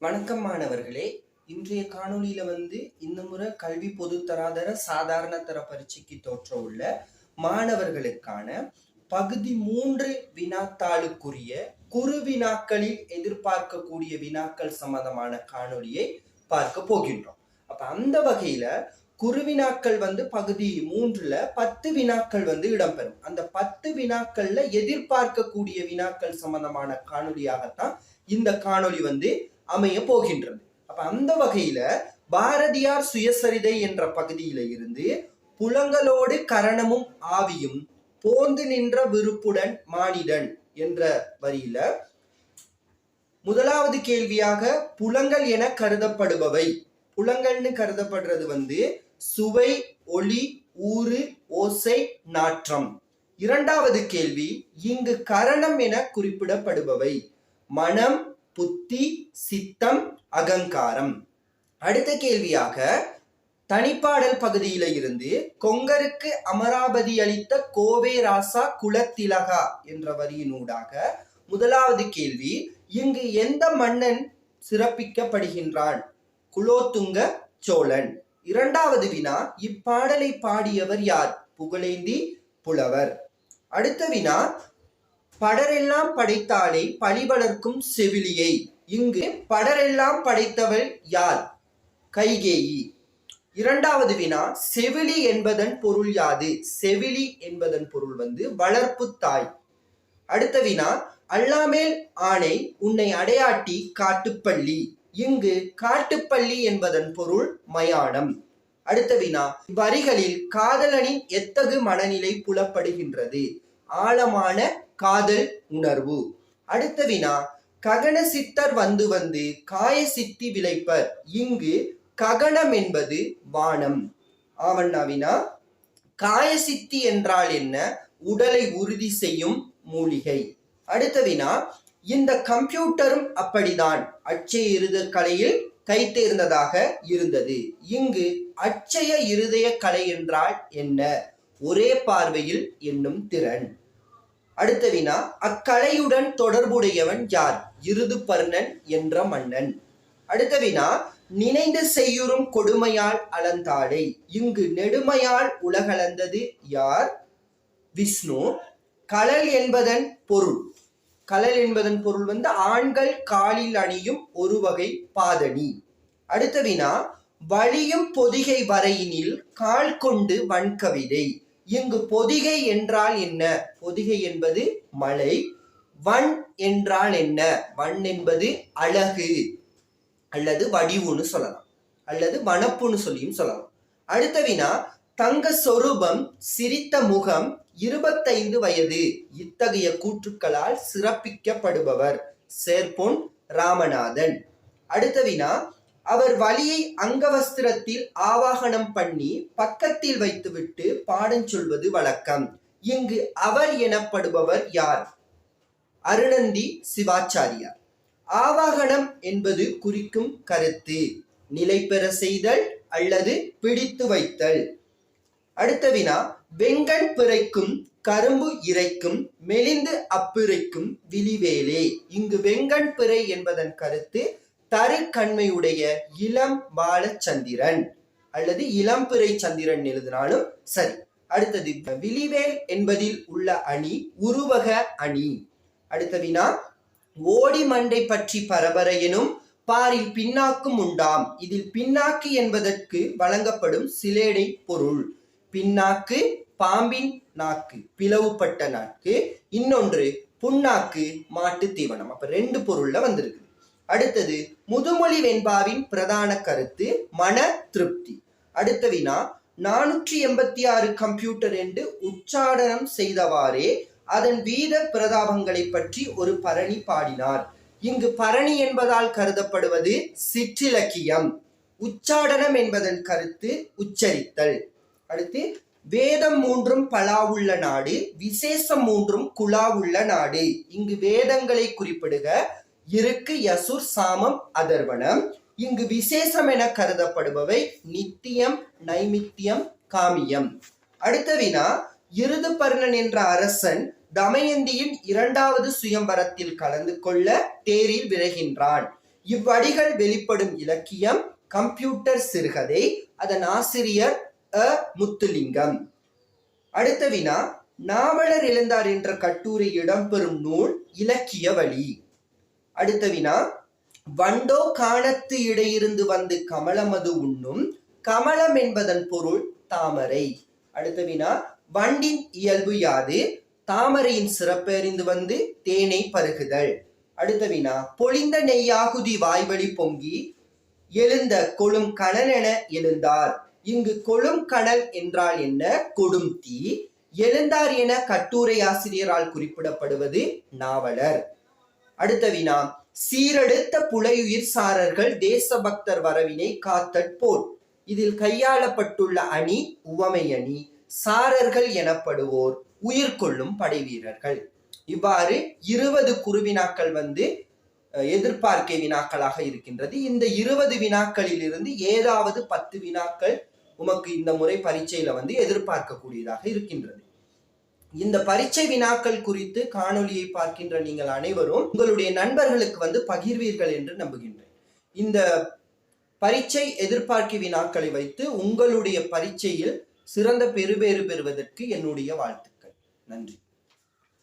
வணக்கம் மாணவர்களே இன்றைய காணொளியில வந்து இந்த முறை கல்வி பொதுத்தராதர சாதாரண தர பரீட்சைக்கு தோற்ற உள்ள மாணவர்களுக்கான பகுதி மூன்று வினாத்தாளுக்குரிய குறு வினாக்களில் எதிர்பார்க்கக்கூடிய வினாக்கள் சம்பந்தமான காணொளியை பார்க்க போகின்றோம். அப்ப அந்த வகையில குருவினாக்கள் வந்து பகுதி மூன்றுல பத்து வினாக்கள் வந்து இடம்பெறும். அந்த பத்து வினாக்கள்ல எதிர்பார்க்கக்கூடிய வினாக்கள் சம்பந்தமான காணொலியாகத்தான் இந்த காணொலி வந்து அமைய போகின்றது அப்ப அந்த வகையில பாரதியார் சுயசரிதை என்ற பகுதியில இருந்து புலங்களோடு கரணமும் ஆவியும் போந்து நின்ற விருப்புடன் மானிடன் என்ற வரியில முதலாவது கேள்வியாக புலங்கள் என கருதப்படுபவை. புலங்கள்னு கருதப்படுறது வந்து சுவை ஒளி ஊறு ஓசை நாற்றம். இரண்டாவது கேள்வி இங்கு கரணம் என குறிப்பிடப்படுபவை. மனம் புத்தி சித்தம் அகங்காரம். அடுத்த கேள்வியாக தனிப்பாடல் பகுதியில இருந்து கொங்கருக்கு அமராபதி அளித்த கோவே ராசா குலத்திலகா என்ற வரியினூடாக முதலாவது கேள்வி இங்கு எந்த மன்னன் சிறப்பிக்கப்படுகின்றான்? குலோத்துங்க சோழன். இரண்டாவது வினா இப்பாடலை பாடியவர் யார்? புகழேந்தி புலவர். அடுத்த வினா படரெல்லாம் படைத்தாளை பழிவளர்க்கும் செவிலியை. இங்கு படரெல்லாம் படைத்தவள் யார்? கைகேயி. இரண்டாவது வினா செவிலி என்பதன் பொருள் யாது? செவிலி என்பதன் பொருள் வந்து வளர்ப்பு தாய். அடுத்த வினா அல்லாமேல் ஆணை உன்னை அடையாட்டி காட்டுப்பள்ளி. இங்கு காட்டுப்பள்ளி என்பதன் பொருள் மயானம். அடுத்த வினா வரிகளில் காதலனின் எத்தகு மனநிலை புலப்படுகின்றது? ஆழமான காதல் உணர்வு. அடுத்த வினா ககன சித்தர் வந்து வந்து காய சித்தி விளைப்பர். இங்கு ககனம் என்பது வானம். ஆவண்ணாவினா காய சித்தி என்றால் என்ன? உடலை உறுதி செய்யும் மூலிகை. அடுத்த வினா இந்த கம்ப்யூட்டரும் அப்படிதான். அச்சய இருதய கலையில் கைத்தேர்ந்ததாக இருந்தது. இங்கு அச்சய இருதய கலை என்றால் என்ன? ஒரே பார்வையில் என்னும் திறன். அடுத்த வினா அக்கலையுடன் தொடர்புடையவன் யார்? இருது பர்ணன் என்ற மன்னன். அடுத்த வினா நினைந்து செய்யுறும் கொடுமையால் அளந்தாளை. இங்கு நெடுமையால் உலகளந்தது யார்? விஷ்ணு கலல் என்பதன் பொருள். கலல் என்பதன் பொருள் வந்து ஆண்கள் காலில் அணியும் ஒரு வகை பாதணி. அடுத்த வினா வழியும் பொதிகை வரையினில் கால் கொண்டு வன்கவிதை இங்கு பொதிகை என்றால் என்ன? பொதிகை என்பது மலை வன் என்றால் என்ன? வன் என்பது அழகு அல்லது வடிவுன்னு சொல்லலாம். அல்லது வனப்புன்னு சொல்லியும் சொல்லலாம். அடுத்த வினா தங்க சொரூபம் சிரித்த முகம் இருபத்தைந்து வயது இத்தகைய கூற்றுக்களால் சிறப்பிக்கப்படுபவர். சேர்பொன் ராமநாதன். அடுத்த வினா அவர் வலியை அங்கவஸ்திரத்தில் ஆவாகனம் பண்ணி பக்கத்தில் வைத்துவிட்டு பாடம் சொல்வது வழக்கம். இங்கு அவர் எனப்படுபவர் யார்? அருணந்தி சிவாச்சாரியார். ஆவாகனம் என்பது குறிக்கும் கருத்து. நிலை பெற செய்தல் அல்லது பிடித்து வைத்தல். அடுத்த வினா வெங்கண் பிறைக்கும் கரும்பு இறைக்கும் மெலிந்து அப்பிறைக்கும் விழிவேலே. இங்கு வெங்கண் பிறை என்பதன் கருத்து தருக்கண்மையுடைய இளம் பாலச்சந்திரன் அல்லது இளம்பிறை சந்திரன் எழுதினாலும் சரி. அடுத்தது விழிவேல் என்பதில் உள்ள அணி உருவக அணி. அடுத்த வினா ஓடி மண்டை பற்றி பரபர எனும் பாரில் பின்னாக்கும் உண்டாம். இதில் பின்னாக்கு என்பதற்கு வழங்கப்படும் சிலேடை பொருள். பின்னாக்கு பாம்பின் நாக்கு பிளவுபட்ட நாக்கு. இன்னொன்று புண்ணாக்கு மாட்டு தீவனம். அப்ப ரெண்டு பொருள்ல வந்திருக்கு அடுத்தது முதுமொழி வெண்பாவின் பிரதான கருத்து மன திருப்தி. அடுத்த வினா நானூற்றி எண்பத்தி ஆறு கம்ப்யூட்டர் என்று உச்சாடனம் செய்தவாறே அதன் வீத பிரதாபங்களை பற்றி ஒரு பரணி பாடினார். இங்கு பரணி என்பதால் கருதப்படுவது சிற்றிலக்கியம். உச்சாடனம் என்பதன் கருத்து உச்சரித்தல். அடுத்து வேதம் மூன்றும் பலாவுள்ள நாடு விசேஷம் மூன்றும் குலாவுள்ள நாடு. இங்கு வேதங்களை குறிப்பிடுக. இருக்கு யசுர் சாமம் அதர்வனம் இங்கு விசேஷம் என கருதப்படுபவை நித்தியம் நைமித்தியம் காமியம். அடுத்த வினா இருதுபர்ணன் என்ற அரசன் தமயந்தியின் இரண்டாவது சுயம்பரத்தில் கலந்து கொள்ள தேரில் விரைகின்றான். இவ்வடிகள் வெளிப்படும் இலக்கியம் கம்ப்யூட்டர் சிறுகதை அதன் ஆசிரியர் அ. முத்துலிங்கம். அடுத்த வினா நாவலர் இழந்தார் என்ற கட்டுரை இடம்பெறும் நூல் இலக்கிய வழி. அடுத்த வினா. வண்டோ காணத்து இடையிருந்து வந்து கமலமது உண்ணும். கமலம் என்பதன் பொருள் தாமரை. அடுத்த வினா. வண்டின் இயல்பு யாது? தாமரையின் சிறப்பெறிந்து வந்து தேனை பருகுதல். அடுத்த வினா. பொழிந்த நெய்யாகுதி வாய்வழி பொங்கி எழுந்த கொழும் கணன் என எழுந்தார். இங்கு கொழும் கணல் என்றால் என்ன? கொடும் தீ. எழுந்தார் என கட்டுரை ஆசிரியரால் குறிப்பிடப்படுவது நாவலர். அடுத்த வினா சீரெடுத்த புலையுயிர் சாரர்கள் தேசபக்தர் வரவினை காத்தற்போல். இதில் கையாளப்பட்டுள்ள அணி உவமை அணி சாரர்கள் எனப்படுவோர் உயிர் கொள்ளும் படை வீரர்கள் இவ்வாறு இருபது குறுவினாக்கள் வந்து எதிர்பார்க்கை வினாக்களாக இருக்கின்றது. இந்த இருபது வினாக்களில் இருந்து ஏதாவது பத்து வினாக்கள் உமக்கு இந்த முறை பரீட்சையில வந்து எதிர்பார்க்கக்கூடியதாக இருக்கின்றது. இந்த பரீட்சை வினாக்கள் குறித்து காணொலியை பார்க்கின்ற நீங்கள் அனைவரும் உங்களுடைய நண்பர்களுக்கு வந்து பகிர்வீர்கள் என்று நம்புகின்றேன். இந்த பரீட்சை எதிர்பார்க்க வினாக்களை வைத்து உங்களுடைய பரீட்சையில் சிறந்த பெறுபேறு பெறுவதற்கு என்னுடைய வாழ்த்துக்கள். நன்றி.